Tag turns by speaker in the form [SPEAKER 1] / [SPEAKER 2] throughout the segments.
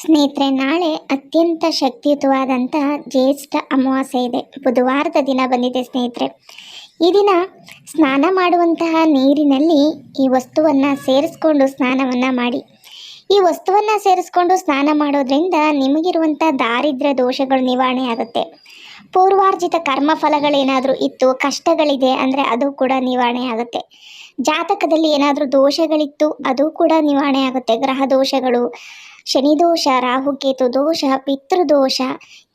[SPEAKER 1] ಸ್ನೇಹಿತರೆ, ನಾಳೆ ಅತ್ಯಂತ ಶಕ್ತಿಯುತವಾದಂತಹ ಜ್ಯೇಷ್ಠ ಅಮಾವಾಸ್ಯೆ ಇದೆ. ಬುಧವಾರದ ದಿನ ಬಂದಿದೆ ಸ್ನೇಹಿತರೆ. ಈ ದಿನ ಸ್ನಾನ ಮಾಡುವಂತಹ ನೀರಿನಲ್ಲಿ ಈ ವಸ್ತುವನ್ನು ಸೇರಿಸ್ಕೊಂಡು ಸ್ನಾನವನ್ನು ಮಾಡಿ. ಈ ವಸ್ತುವನ್ನು ಸೇರಿಸ್ಕೊಂಡು ಸ್ನಾನ ಮಾಡೋದ್ರಿಂದ ನಿಮಗಿರುವಂಥ ದಾರಿದ್ರ್ಯ ದೋಷಗಳು ನಿವಾರಣೆ ಆಗುತ್ತೆ. ಪೂರ್ವಾರ್ಜಿತ ಕರ್ಮಫಲಗಳೇನಾದರೂ ಇತ್ತು, ಕಷ್ಟಗಳಿದೆ ಅಂದರೆ ಅದು ಕೂಡ ನಿವಾರಣೆ ಆಗುತ್ತೆ. ಜಾತಕದಲ್ಲಿ ಏನಾದರೂ ದೋಷಗಳಿತ್ತು, ಅದು ಕೂಡ ನಿವಾರಣೆ ಆಗುತ್ತೆ. ಗ್ರಹ ದೋಷಗಳು, ಶನಿ ದೋಷ ರಾಹುಕೇತು ದೋಷ ಪಿತೃದೋಷ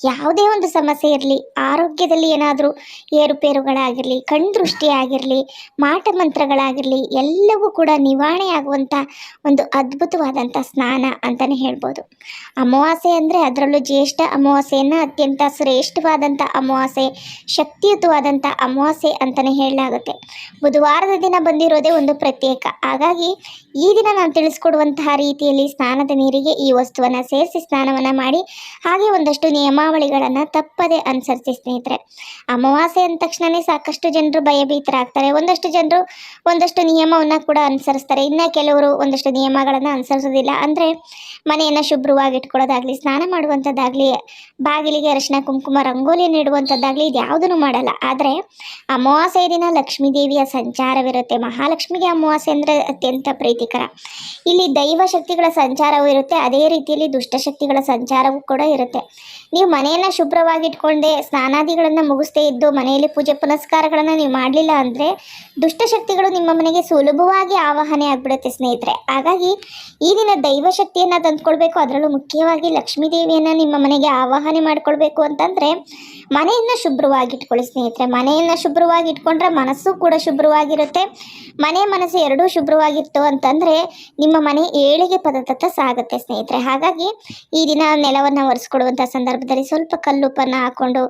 [SPEAKER 1] ಯಾವುದೇ ಒಂದು ಸಮಸ್ಯೆ ಇರಲಿ, ಆರೋಗ್ಯದಲ್ಲಿ ಏನಾದರೂ ಏರುಪೇರುಗಳಾಗಿರಲಿ ಕಣ್ದೃಷ್ಟಿ ಆಗಿರಲಿ ಮಾಟ ಮಂತ್ರಗಳಾಗಿರಲಿ, ಎಲ್ಲವೂ ಕೂಡ ನಿವಾರಣೆ ಆಗುವಂಥ ಒಂದು ಅದ್ಭುತವಾದಂಥ ಸ್ನಾನ ಅಂತಲೇ ಹೇಳ್ಬೋದು. ಅಮಾವಾಸ್ಯೆ ಅಂದರೆ ಅದರಲ್ಲೂ ಜ್ಯೇಷ್ಠ ಅಮಾವಾಸ್ಯೆಯನ್ನು ಅತ್ಯಂತ ಶ್ರೇಷ್ಠವಾದಂಥ ಅಮಾವಾಸ್ಯೆ ಶಕ್ತಿಯುತವಾದಂಥ ಅಮಾವಾಸ್ಯೆ ಅಂತಲೇ ಹೇಳಲಾಗುತ್ತೆ. ಬುಧವಾರದ ದಿನ ಬಂದಿರೋದೇ ಒಂದು ಪ್ರತ್ಯೇಕ. ಹಾಗಾಗಿ ಈ ದಿನ ನಾನು ತಿಳಿಸ್ಕೊಡುವಂತಹ ರೀತಿಯಲ್ಲಿ ಸ್ನಾನದ ನೀರಿಗೆ ಈ ವಸ್ತುವನ್ನು ಸೇರಿಸಿ ಸ್ನಾನವನ್ನು ಮಾಡಿ, ಹಾಗೆ ಒಂದಷ್ಟು ನಿಯಮಾವಳಿಗಳನ್ನು ತಪ್ಪದೆ ಅನುಸರಿಸಿ ಸ್ನೇಹಿತರೆ. ಅಮಾವಾಸ್ಯೆ ಅಂದ ತಕ್ಷಣವೇ ಸಾಕಷ್ಟು ಜನರು ಭಯಭೀತರಾಗ್ತಾರೆ. ಒಂದಷ್ಟು ಜನರು ಒಂದಷ್ಟು ನಿಯಮವನ್ನು ಕೂಡ ಅನುಸರಿಸ್ತಾರೆ. ಇನ್ನು ಕೆಲವರು ಒಂದಷ್ಟು ನಿಯಮಗಳನ್ನು ಅನುಸರಿಸೋದಿಲ್ಲ ಅಂದರೆ ಮನೆಯನ್ನು ಶುಭ್ರವಾಗಿ ಇಟ್ಕೊಳ್ಳೋದಾಗಲಿ, ಸ್ನಾನ ಮಾಡುವಂಥದ್ದಾಗಲಿ, ಬಾಗಿಲಿಗೆ ಅರಿಶಿನ, ಕುಂಕುಮ, ರಂಗೋಲಿ ನೀಡುವಂಥದ್ದಾಗಲಿ ಇದು ಯಾವುದನ್ನು ಮಾಡಲ್ಲ. ಆದರೆ ಅಮಾವಾಸ್ಯೆ ದಿನ ಲಕ್ಷ್ಮೀ ದೇವಿಯ ಸಂಚಾರವಿರುತ್ತೆ. ಮಹಾಲಕ್ಷ್ಮಿಗೆ ಅಮಾವಾಸ್ಯೆ ಅಂದರೆ ಅತ್ಯಂತ ಪ್ರೀತಿಕರ. ಇಲ್ಲಿ ದೈವ ಶಕ್ತಿಗಳ ಸಂಚಾರವೂ ಇರುತ್ತೆ. ಅದೇ ರೀತಿಯಲ್ಲಿ ದುಷ್ಟಶಕ್ತಿಗಳ ಸಂಚಾರವೂ ಕೂಡ ಇರುತ್ತೆ. ನೀವು ಮನೆಯನ್ನು ಶುಭ್ರವಾಗಿ ಇಟ್ಕೊಂಡೆ ಸ್ನಾನಾದಿಗಳನ್ನು ಮುಗಿಸ್ತೇ ಇದ್ದು ಮನೆಯಲ್ಲಿ ಪೂಜೆ ಪುನಸ್ಕಾರಗಳನ್ನು ನೀವು ಮಾಡಲಿಲ್ಲ ಅಂದರೆ ದುಷ್ಟಶಕ್ತಿಗಳು ನಿಮ್ಮ ಮನೆಗೆ ಸುಲಭವಾಗಿ ಆವಾಹನೆ ಆಗ್ಬಿಡುತ್ತೆ ಸ್ನೇಹಿತರೆ. ಹಾಗಾಗಿ ಈ ದಿನ ದೈವ ಶಕ್ತಿಯನ್ನು ತಂದ್ಕೊಳ್ಬೇಕು. ಅದರಲ್ಲೂ ಮುಖ್ಯವಾಗಿ ಲಕ್ಷ್ಮೀ ದೇವಿಯನ್ನು ನಿಮ್ಮ ಮನೆಗೆ ಆವಾಹನೆ ಮಾಡಿಕೊಳ್ಬೇಕು ಅಂತಂದರೆ, ಮನೆಯನ್ನು ಶುಭ್ರವಾಗಿ ಇಟ್ಕೊಳ್ಳಿ ಸ್ನೇಹಿತರೆ. ಮನೆಯನ್ನು ಶುಭ್ರವಾಗಿ ಇಟ್ಕೊಂಡ್ರೆ ಮನಸ್ಸು ಕೂಡ ಶುಭ್ರವಾಗಿರುತ್ತೆ. ಮನೆ ಮನಸ್ಸು ಎರಡೂ ಶುಭ್ರವಾಗಿತ್ತು ಅಂತಂದರೆ, ನಿಮ್ಮ ಮನೆ ಏಳಿಗೆ ಪದದತ್ತ ಸಾಗುತ್ತೆ ಸ್ನೇಹಿತರೆ. ಹಾಗಾಗಿ ಈ ದಿನ ನೆಲವನ್ನು ಒರೆಸ್ಕೊಡುವಂಥ ಸಂದರ್ಭದಲ್ಲಿ ಸ್ವಲ್ಪ ಕಲ್ಲುಪ್ಪನ್ನು ಹಾಕ್ಕೊಂಡು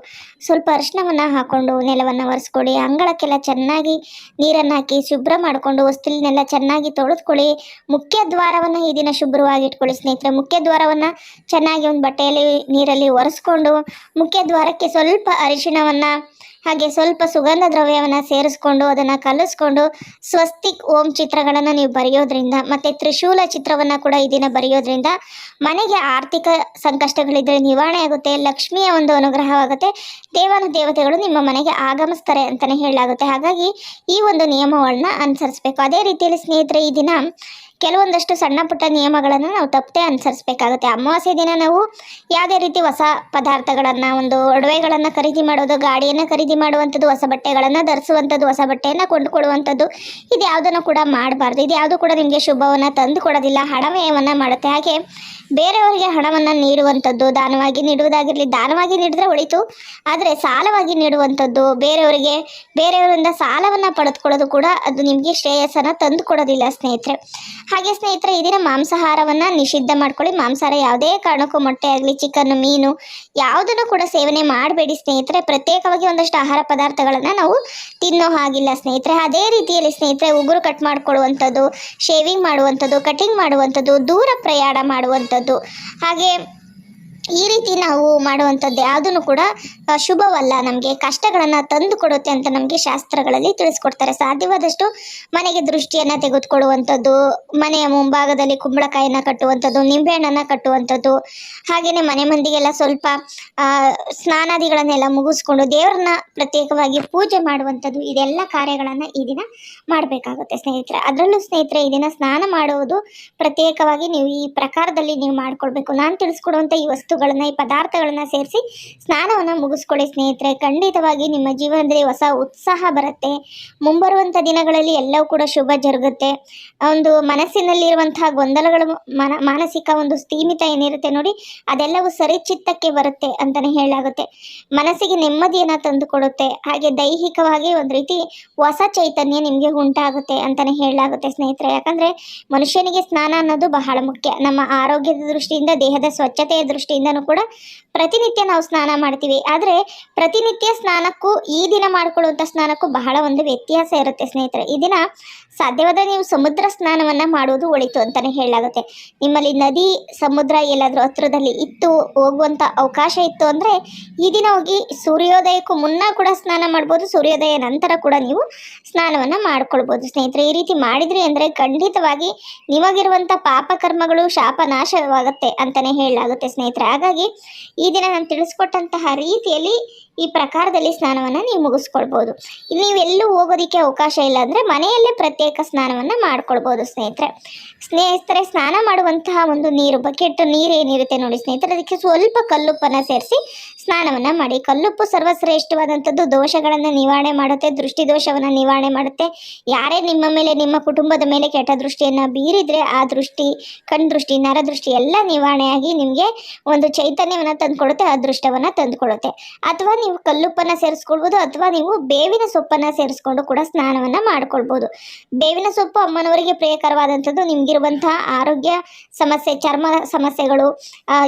[SPEAKER 1] ಸ್ವಲ್ಪ ಅರಿಶಿನವನ್ನು ಹಾಕ್ಕೊಂಡು ನೆಲವನ್ನು ಒರೆಸ್ಕೊಡಿ ಅಂಗಳಕ್ಕೆಲ್ಲ ಚೆನ್ನಾಗಿ ನೀರನ್ನು ಹಾಕಿ ಶುಭ್ರ ಮಾಡಿಕೊಂಡು ವಸ್ತುಲಿನೆಲ್ಲ ಚೆನ್ನಾಗಿ ತೊಳೆದುಕೊಳ್ಳಿ. ಮುಖ್ಯ ದ್ವಾರವನ್ನು ಈ ದಿನ ಶುಭ್ರವಾಗಿ ಇಟ್ಕೊಳ್ಳಿ ಸ್ನೇಹಿತರೆ. ಮುಖ್ಯ ದ್ವಾರವನ್ನು ಚೆನ್ನಾಗಿ ಒಂದು ಬಟ್ಟೆಯಲ್ಲಿ ನೀರಲ್ಲಿ ಒರೆಸ್ಕೊಂಡು ಮುಖ್ಯ ದ್ವಾರಕ್ಕೆ ಸ್ವಲ್ಪ ಅರಿಶಿಣವನ್ನು ಹಾಗೆ ಸ್ವಲ್ಪ ಸುಗಂಧ ದ್ರವ್ಯವನ್ನು ಸೇರಿಸ್ಕೊಂಡು ಅದನ್ನು ಕಲಿಸ್ಕೊಂಡು ಸ್ವಸ್ತಿಕ್ ಓಂ ಚಿತ್ರಗಳನ್ನು ನೀವು ಬರೆಯೋದ್ರಿಂದ ಮತ್ತು ತ್ರಿಶೂಲ ಚಿತ್ರವನ್ನು ಕೂಡ ಈ ದಿನ ಬರೆಯೋದ್ರಿಂದ ಮನೆಗೆ ಆರ್ಥಿಕ ಸಂಕಷ್ಟಗಳಿದ್ದರೆ ನಿವಾರಣೆ ಆಗುತ್ತೆ, ಲಕ್ಷ್ಮಿಯ ಒಂದು ಅನುಗ್ರಹವಾಗುತ್ತೆ, ದೇವಾನು ದೇವತೆಗಳು ನಿಮ್ಮ ಮನೆಗೆ ಆಗಮಿಸ್ತಾರೆ ಅಂತಲೇ ಹೇಳಲಾಗುತ್ತೆ. ಹಾಗಾಗಿ ಈ ಒಂದು ನಿಯಮಗಳನ್ನ ಅನುಸರಿಸಬೇಕು. ಅದೇ ರೀತಿಯಲ್ಲಿ ಸ್ನೇಹಿತರೆ, ಈ ದಿನ ಕೆಲವೊಂದಷ್ಟು ಸಣ್ಣ ಪುಟ್ಟ ನಿಯಮಗಳನ್ನು ನಾವು ತಪ್ಪದೆ ಅನುಸರಿಸಬೇಕಾಗುತ್ತೆ. ಅಮಾವಾಸ್ಯೆ ದಿನ ನಾವು ಯಾವುದೇ ರೀತಿ ಹೊಸ ಪದಾರ್ಥಗಳನ್ನು, ಒಂದು ಒಡವೆಗಳನ್ನು ಖರೀದಿ ಮಾಡೋದು, ಗಾಡಿಯನ್ನು ಖರೀದಿ ಮಾಡುವಂಥದ್ದು, ಹೊಸ ಬಟ್ಟೆಗಳನ್ನು ಧರಿಸುವಂಥದ್ದು, ಹೊಸ ಬಟ್ಟೆಯನ್ನು ಕೊಂಡುಕೊಳ್ಳುವಂಥದ್ದು ಇದು ಯಾವುದನ್ನು ಕೂಡ ಮಾಡಬಾರ್ದು. ಇದು ಯಾವುದು ಕೂಡ ನಿಮಗೆ ಶುಭವನ್ನು ತಂದು ಕೊಡೋದಿಲ್ಲ, ಹಣವ್ಯಯವನ್ನು ಮಾಡುತ್ತೆ. ಹಾಗೆ ಬೇರೆಯವರಿಗೆ ಹಣವನ್ನು ನೀಡುವಂಥದ್ದು, ದಾನವಾಗಿ ನೀಡುವುದಾಗಿರಲಿ, ದಾನವಾಗಿ ನೀಡಿದ್ರೆ ಉಳಿತು ಆದರೆ ಸಾಲವಾಗಿ ನೀಡುವಂಥದ್ದು, ಬೇರೆಯವರಿಗೆ, ಬೇರೆಯವರಿಂದ ಸಾಲವನ್ನು ಪಡೆದುಕೊಳ್ಳೋದು ಕೂಡ ಅದು ನಿಮಗೆ ಶ್ರೇಯಸ್ಸನ್ನು ತಂದು ಕೊಡೋದಿಲ್ಲ ಸ್ನೇಹಿತರೆ. ಹಾಗೆ ಸ್ನೇಹಿತರೆ ದಿನ ಮಾಂಸಾಹಾರವನ್ನು ನಿಷಿದ್ಧ ಮಾಡ್ಕೊಳ್ಳಿ. ಮಾಂಸಾಹಾರ ಯಾವುದೇ ಕಾರಣಕ್ಕೂ ಮೊಟ್ಟೆ ಆಗಲಿ ಚಿಕನ್ ಮೀನು ಯಾವುದನ್ನು ಕೂಡ ಸೇವನೆ ಮಾಡಬೇಡಿ ಸ್ನೇಹಿತರೆ. ಪ್ರತ್ಯೇಕವಾಗಿ ಒಂದಷ್ಟು ಆಹಾರ ಪದಾರ್ಥಗಳನ್ನು ನಾವು ತಿನ್ನೋ ಹಾಗಿಲ್ಲ ಸ್ನೇಹಿತರೆ. ಅದೇ ರೀತಿಯಲ್ಲಿ ಸ್ನೇಹಿತರೆ, ಉಗುರು ಕಟ್ ಮಾಡ್ಕೊಳ್ಳುವಂಥದ್ದು ಶೇವಿಂಗ್ ಮಾಡುವಂಥದ್ದು ಕಟಿಂಗ್ ಮಾಡುವಂಥದ್ದು, ದೂರ ಪ್ರಯಾಣ ಮಾಡುವಂಥದ್ದು. ಹಾಗೆ ಈ ರೀತಿ ನಾವು ಮಾಡುವಂಥದ್ದು ಯಾವುದನ್ನು ಕೂಡ ಶುಭವಲ್ಲ ನಮಗೆ, ಕಷ್ಟಗಳನ್ನು ತಂದು ಕೊಡುತ್ತೆ ಅಂತ ನಮಗೆ ಶಾಸ್ತ್ರಗಳಲ್ಲಿ ತಿಳಿಸ್ಕೊಡ್ತಾರೆ. ಸಾಧ್ಯವಾದಷ್ಟು ಮನೆಗೆ ದೃಷ್ಟಿಯನ್ನು ತೆಗೆದುಕೊಳ್ಳುವಂಥದ್ದು, ಮನೆಯ ಮುಂಭಾಗದಲ್ಲಿ ಕುಂಬಳಕಾಯಿನ ಕಟ್ಟುವಂಥದ್ದು, ನಿಂಬೆಹಣ್ಣನ್ನು ಕಟ್ಟುವಂಥದ್ದು ಹಾಗೆಯೇ ಮನೆ ಮಂದಿಗೆಲ್ಲ ಸ್ವಲ್ಪ ಸ್ನಾನಾದಿಗಳನ್ನೆಲ್ಲ ಮುಗಿಸ್ಕೊಂಡು ದೇವರನ್ನ ಪ್ರತ್ಯೇಕವಾಗಿ ಪೂಜೆ ಮಾಡುವಂಥದ್ದು, ಇದೆಲ್ಲ ಕಾರ್ಯಗಳನ್ನು ಈ ದಿನ ಮಾಡಬೇಕಾಗುತ್ತೆ ಸ್ನೇಹಿತರೆ. ಅದರಲ್ಲೂ ಸ್ನೇಹಿತರೆ, ಈ ದಿನ ಸ್ನಾನ ಮಾಡುವುದು ಪ್ರತ್ಯೇಕವಾಗಿ ನೀವು ಈ ಪ್ರಕಾರದಲ್ಲಿ ನೀವು ಮಾಡಿಕೊಳ್ಬೇಕು. ನಾನು ತಿಳಿಸ್ಕೊಡುವಂಥ ಈ ವಸ್ತುಗಳನ್ನ, ಈ ಪದಾರ್ಥಗಳನ್ನ ಸೇರಿಸಿ ಸ್ನಾನವನ್ನು ಮುಗಿಸ್ಕೊಳ್ಳಿ ಸ್ನೇಹಿತರೆ. ಖಂಡಿತವಾಗಿ ನಿಮ್ಮ ಜೀವನದಲ್ಲಿ ಹೊಸ ಉತ್ಸಾಹ ಬರುತ್ತೆ. ಮುಂಬರುವಂತ ದಿನಗಳಲ್ಲಿ ಎಲ್ಲವೂ ಕೂಡ ಶುಭ ಜರುಗುತ್ತೆ. ಒಂದು ಮನಸ್ಸಿನಲ್ಲಿರುವಂತಹ ಗೊಂದಲಗಳು, ಮನ, ಮಾನಸಿಕ ಒಂದು ಸ್ಥೀಮಿತ ಏನಿರುತ್ತೆ ನೋಡಿ, ಅದೆಲ್ಲವೂ ಸರಿ ಚಿತ್ತಕ್ಕೆ ಬರುತ್ತೆ ಅಂತಾನೆ ಹೇಳಲಾಗುತ್ತೆ. ಮನಸ್ಸಿಗೆ ನೆಮ್ಮದಿಯನ್ನು ತಂದು ಕೊಡುತ್ತೆ ಹಾಗೆ ದೈಹಿಕವಾಗಿ ಒಂದು ರೀತಿ ಹೊಸ ಚೈತನ್ಯ ನಿಮಗೆ ಉಂಟಾಗುತ್ತೆ ಅಂತಾನೆ ಹೇಳಲಾಗುತ್ತೆ ಸ್ನೇಹಿತರೆ. ಯಾಕಂದರೆ ಮನುಷ್ಯನಿಗೆ ಸ್ನಾನ ಅನ್ನೋದು ಬಹಳ ಮುಖ್ಯ. ನಮ್ಮ ಆರೋಗ್ಯದ ದೃಷ್ಟಿಯಿಂದ, ದೇಹದ ಸ್ವಚ್ಛತೆಯ ದೃಷ್ಟಿಯಿಂದ ವರ್ಷಗಳಿಂದನೂ ಕೂಡ ಪ್ರತಿನಿತ್ಯ ನಾವು ಸ್ನಾನ ಮಾಡ್ತೀವಿ. ಆದರೆ ಪ್ರತಿನಿತ್ಯ ಸ್ನಾನಕ್ಕೂ ಈ ದಿನ ಮಾಡಿಕೊಳ್ಳುವಂಥ ಸ್ನಾನಕ್ಕೂ ಬಹಳ ಒಂದು ವ್ಯತ್ಯಾಸ ಇರುತ್ತೆ ಸ್ನೇಹಿತರೆ. ಈ ದಿನ ಸಾಧ್ಯವಾದರೆ ನೀವು ಸಮುದ್ರ ಸ್ನಾನವನ್ನು ಮಾಡುವುದು ಒಳಿತು ಅಂತಲೇ ಹೇಳಲಾಗುತ್ತೆ. ನಿಮ್ಮಲ್ಲಿ ನದಿ, ಸಮುದ್ರ ಎಲ್ಲಾದರೂ ಹತ್ರದಲ್ಲಿ ಇತ್ತು ಹೋಗುವಂಥ ಅವಕಾಶ ಇತ್ತು ಅಂದರೆ ಈ ದಿನ ಹೋಗಿ ಸೂರ್ಯೋದಯಕ್ಕೂ ಮುನ್ನ ಕೂಡ ಸ್ನಾನ ಮಾಡ್ಬೋದು. ಸೂರ್ಯೋದಯ ನಂತರ ಕೂಡ ನೀವು ಸ್ನಾನವನ್ನು ಮಾಡ್ಕೊಳ್ಬೋದು ಸ್ನೇಹಿತರೆ. ಈ ರೀತಿ ಮಾಡಿದ್ರಿ ಅಂದರೆ ಖಂಡಿತವಾಗಿ ನಿಮಗಿರುವಂಥ ಪಾಪಕರ್ಮಗಳು ಶಾಪ ನಾಶವಾಗುತ್ತೆ ಅಂತಲೇ ಹೇಳಲಾಗುತ್ತೆ ಸ್ನೇಹಿತರೆ. ಹಾಗಾಗಿ ಈ ದಿನ ನಾನು ತಿಳಿಸ್ಕೊಟ್ಟಂತಹ ರೀತಿಯಲ್ಲಿ ಈ ಪ್ರಕಾರದಲ್ಲಿ ಸ್ನಾನವನ್ನು ನೀವು ಮುಗಿಸ್ಕೊಳ್ಬೋದು. ಇಲ್ಲಿ ನೀವೆಲ್ಲೂ ಹೋಗೋದಕ್ಕೆ ಅವಕಾಶ ಇಲ್ಲ ಅಂದರೆ ಮನೆಯಲ್ಲೇ ಪ್ರತ್ಯೇಕ ಸ್ನಾನವನ್ನು ಮಾಡ್ಕೊಳ್ಬೋದು ಸ್ನೇಹಿತರೆ. ಸ್ನೇಹಿತರೆ, ಸ್ನಾನ ಮಾಡುವಂತಹ ಒಂದು ನೀರು ಬಕೆಟ್ ನೀರು ಏನಿರುತ್ತೆ ನೋಡಿ ಸ್ನೇಹಿತರೆ, ಅದಕ್ಕೆ ಸ್ವಲ್ಪ ಕಲ್ಲುಪ್ಪನ್ನು ಸೇರಿಸಿ ಸ್ನಾನವನ್ನು ಮಾಡಿ. ಕಲ್ಲುಪ್ಪು ಸರ್ವಶ್ರೇಷ್ಠವಾದಂಥದ್ದು ದೋಷಗಳನ್ನು ನಿವಾರಣೆ ಮಾಡುತ್ತೆ ದೃಷ್ಟಿ ದೋಷವನ್ನು ನಿವಾರಣೆ ಮಾಡುತ್ತೆ. ಯಾರೇ ನಿಮ್ಮ ಮೇಲೆ, ನಿಮ್ಮ ಕುಟುಂಬದ ಮೇಲೆ ಕೆಟ್ಟ ದೃಷ್ಟಿಯನ್ನು ಬೀರಿದರೆ ಆ ದೃಷ್ಟಿ, ಕಣ್ ದೃಷ್ಟಿ ನರದೃಷ್ಟಿ ಎಲ್ಲ ನಿವಾರಣೆಯಾಗಿ ನಿಮಗೆ ಒಂದು ಚೈತನ್ಯವನ್ನು ತಂದುಕೊಡುತ್ತೆ, ಅದೃಷ್ಟವನ್ನು ತಂದುಕೊಡುತ್ತೆ. ಅಥವಾ ನೀವು ಕಲ್ಲುಪ್ಪನ್ನು ಸೇರಿಸ್ಕೊಳ್ಬೋದು ಅಥವಾ ನೀವು ಬೇವಿನ ಸೊಪ್ಪನ್ನು ಸೇರಿಸ್ಕೊಂಡು ಕೂಡ ಸ್ನಾನವನ್ನು ಮಾಡ್ಕೊಳ್ಬೋದು. ಬೇವಿನ ಸೊಪ್ಪು ಅಮ್ಮನವರಿಗೆ ಪ್ರಿಯಕರವಾದಂಥದ್ದು ನಿಮಗಿರುವಂತಹ ಆರೋಗ್ಯ ಸಮಸ್ಯೆ, ಚರ್ಮ ಸಮಸ್ಯೆಗಳು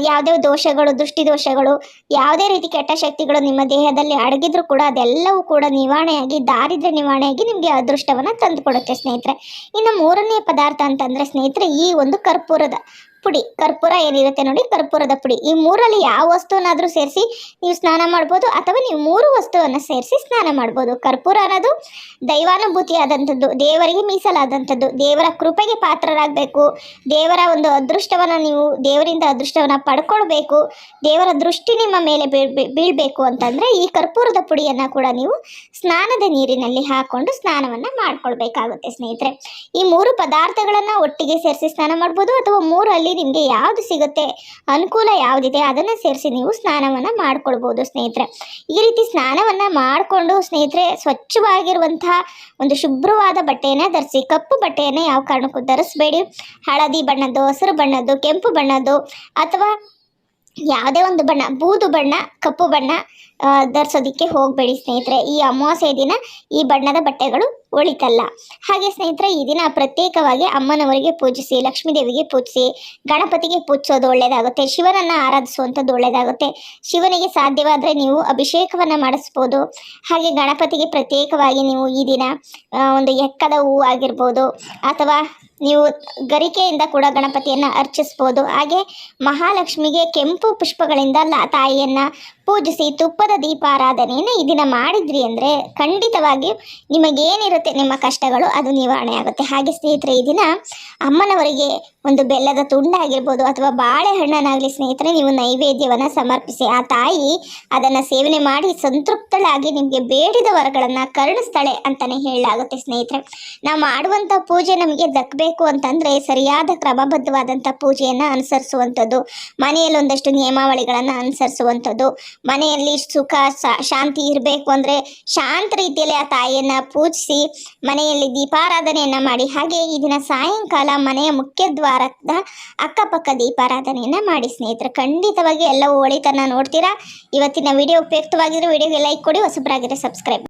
[SPEAKER 1] ಯಾವುದೇ ದೋಷಗಳು, ದೃಷ್ಟಿ ದೋಷಗಳು, ಯಾವುದೇ ರೀತಿ ಕೆಟ್ಟ ಶಕ್ತಿಗಳು ನಿಮ್ಮ ದೇಹದಲ್ಲಿ ಅಡಗಿದ್ರು ಕೂಡ ಅದೆಲ್ಲವೂ ಕೂಡ ನಿವಾರಣೆಯಾಗಿ ದಾರಿದ್ರ್ಯ ನಿವಾರಣೆಯಾಗಿ ನಿಮಗೆ ಅದೃಷ್ಟವನ್ನು ತಂದುಕೊಡುತ್ತೆ ಸ್ನೇಹಿತರೆ. ಇನ್ನು ಮೂರನೇ ಪದಾರ್ಥ ಅಂತಂದರೆ ಸ್ನೇಹಿತರೆ ಈ ಒಂದು ಕರ್ಪೂರದ ಪುಡಿ, ಕರ್ಪೂರ ಏನಿರುತ್ತೆ ನೋಡಿ, ಕರ್ಪೂರದ ಪುಡಿ. ಈ ಮೂರಲ್ಲಿ ಯಾವ ವಸ್ತುವನ್ನಾದರೂ ಸೇರಿಸಿ ನೀವು ಸ್ನಾನ ಮಾಡ್ಬೋದು, ಅಥವಾ ನೀವು ಮೂರು ವಸ್ತುವನ್ನು ಸೇರಿಸಿ ಸ್ನಾನ ಮಾಡ್ಬೋದು. ಕರ್ಪೂರ ಅನ್ನೋದು ದೈವಾನುಭೂತಿಯಾದಂಥದ್ದು ದೇವರಿಗೆ ಮೀಸಲಾದಂಥದ್ದು, ದೇವರ ಕೃಪೆಗೆ ಪಾತ್ರರಾಗಬೇಕು, ದೇವರ ಒಂದು ಅದೃಷ್ಟವನ್ನು ನೀವು, ದೇವರಿಂದ ಅದೃಷ್ಟವನ್ನು ಪಡ್ಕೊಳ್ಬೇಕು, ದೇವರ ದೃಷ್ಟಿ ನಿಮ್ಮ ಮೇಲೆ ಬೀಳ್ಬೇಕು ಅಂತಂದರೆ ಈ ಕರ್ಪೂರದ ಪುಡಿಯನ್ನು ಕೂಡ ನೀವು ಸ್ನಾನದ ನೀರಿನಲ್ಲಿ ಹಾಕ್ಕೊಂಡು ಸ್ನಾನವನ್ನು ಮಾಡ್ಕೊಳ್ಬೇಕಾಗುತ್ತೆ ಸ್ನೇಹಿತರೆ. ಈ ಮೂರು ಪದಾರ್ಥಗಳನ್ನು ಒಟ್ಟಿಗೆ ಸೇರಿಸಿ ಸ್ನಾನ ಮಾಡ್ಬೋದು, ಅಥವಾ ಮೂರಲ್ಲಿ ನಿಮಗೆ ಯಾವುದು ಸಿಗುತ್ತೆ? ಅನುಕೂಲ ಯಾವುದಿದೆ? ಅದನ್ನು ಸೇರಿಸಿ ನೀವು ಸ್ನಾನವನ್ನು ಮಾಡ್ಕೊಳ್ಬೋದು ಸ್ನೇಹಿತರೆ. ಈ ರೀತಿ ಸ್ನಾನವನ್ನು ಮಾಡಿಕೊಂಡು ಸ್ನೇಹಿತರೆ ಸ್ವಚ್ಛವಾಗಿರುವಂತಹ ಒಂದು ಶುಭ್ರವಾದ ಬಟ್ಟೆಯನ್ನು ಧರಿಸಿ, ಕಪ್ಪು ಬಟ್ಟೆಯನ್ನು ಯಾವ ಕಾರಣಕ್ಕೂ ಧರಿಸಬೇಡಿ. ಹಳದಿ ಬಣ್ಣದ್ದು, ಹಸಿರು ಬಣ್ಣದ್ದು, ಕೆಂಪು ಬಣ್ಣದ್ದು ಅಥವಾ ಯಾವುದೇ ಒಂದು ಬಣ್ಣ, ಬೂದು ಬಣ್ಣ, ಕಪ್ಪು ಬಣ್ಣ ಧರಿಸೋದಕ್ಕೆ ಹೋಗಬೇಡಿ ಸ್ನೇಹಿತರೆ. ಈ ಅಮಾವಾಸ್ಯೆ ದಿನ ಈ ಬಣ್ಣದ ಬಟ್ಟೆಗಳು ಒಳಿತಲ್ಲ. ಹಾಗೆ ಸ್ನೇಹಿತರೆ, ಈ ದಿನ ಪ್ರತ್ಯೇಕವಾಗಿ ಅಮ್ಮನವರಿಗೆ ಪೂಜಿಸಿ, ಲಕ್ಷ್ಮೀದೇವಿಗೆ ಪೂಜಿಸಿ, ಗಣಪತಿಗೆ ಪೂಜಿಸೋದು ಒಳ್ಳೆಯದಾಗುತ್ತೆ. ಶಿವನನ್ನು ಆರಾಧಿಸುವಂಥದ್ದು ಒಳ್ಳೆಯದಾಗುತ್ತೆ. ಶಿವನಿಗೆ ಸಾಧ್ಯವಾದರೆ ನೀವು ಅಭಿಷೇಕವನ್ನು ಮಾಡಿಸ್ಬೋದು. ಹಾಗೆ ಗಣಪತಿಗೆ ಪ್ರತ್ಯೇಕವಾಗಿ ನೀವು ಈ ದಿನ ಒಂದು ಎಕ್ಕದ ಹೂವು ಆಗಿರ್ಬೋದು, ಅಥವಾ ನೀವು ಗರಿಕೆಯಿಂದ ಕೂಡ ಗಣಪತಿಯನ್ನು ಅರ್ಚಿಸ್ಬೋದು. ಹಾಗೆ ಮಹಾಲಕ್ಷ್ಮಿಗೆ ಕೆಂಪು ಪುಷ್ಪಗಳಿಂದ ತಾಯಿಯನ್ನು ಪೂಜಿಸಿ ತುಪ್ಪದ ದೀಪಾರಾಧನೆಯನ್ನು ಈ ದಿನ ಮಾಡಿದ್ರಿ ಅಂದರೆ ಖಂಡಿತವಾಗಿಯೂ ನಿಮಗೇನಿರುತ್ತೆ ನಿಮ್ಮ ಕಷ್ಟಗಳು ಅದು ನಿವಾರಣೆ ಆಗುತ್ತೆ. ಹಾಗೆ ಸ್ನೇಹಿತರೆ, ಈ ದಿನ ಅಮ್ಮನವರಿಗೆ ಒಂದು ಬೆಲ್ಲದ ತುಂಡಾಗಿರ್ಬೋದು ಅಥವಾ ಬಾಳೆಹಣ್ಣನಾಗಲಿ ಸ್ನೇಹಿತರೆ, ನೀವು ನೈವೇದ್ಯವನ್ನು ಸಮರ್ಪಿಸಿ, ಆ ತಾಯಿ ಅದನ್ನು ಸೇವನೆ ಮಾಡಿ ಸಂತೃಪ್ತಳಾಗಿ ನಿಮಗೆ ಬೇಡಿದ ವರಗಳನ್ನು ಕರುಣಿಸ್ತಾಳೆ ಅಂತಲೇ ಹೇಳಲಾಗುತ್ತೆ ಸ್ನೇಹಿತರೆ. ನಾವು ಮಾಡುವಂಥ ಪೂಜೆ ನಮಗೆ ದಕ್ಕಬೇಕು ಅಂತಂದರೆ ಸರಿಯಾದ ಕ್ರಮಬದ್ಧವಾದಂಥ ಪೂಜೆಯನ್ನು ಅನುಸರಿಸುವಂಥದ್ದು, ಮನೆಯಲ್ಲಿ ಒಂದಷ್ಟು ನಿಯಮಾವಳಿಗಳನ್ನು ಅನುಸರಿಸುವಂಥದ್ದು, ಮನೆಯಲ್ಲಿ ಸುಖ ಶಾಂತಿ ಇರಬೇಕು ಅಂದರೆ ಶಾಂತ ರೀತಿಯಲ್ಲಿ ಆ ತಾಯಿಯನ್ನು ಪೂಜಿಸಿ, ಮನೆಯಲ್ಲಿ ದೀಪಾರಾಧನೆಯನ್ನು ಮಾಡಿ, ಹಾಗೆ ಈ ದಿನ ಸಾಯಂಕಾಲ ಮನೆಯ ಮುಖ್ಯ ದ್ವಾರದ ಅಕ್ಕಪಕ್ಕ ದೀಪಾರಾಧನೆಯನ್ನು ಮಾಡಿ ಸ್ನೇಹಿತರೆ. ಖಂಡಿತವಾಗಿ ಎಲ್ಲವೂ ಒಳಿತನ್ನ ನೋಡ್ತೀರಾ? ಇವತ್ತಿನ ವಿಡಿಯೋ ಉಪಯುಕ್ತವಾಗಿರೋ ವಿಡಿಯೋಗೆ ಲೈಕ್ ಕೊಡಿ ಹೊಸಬರಾಗಿರೋ ಸಬ್ಸ್ಕ್ರೈಬ್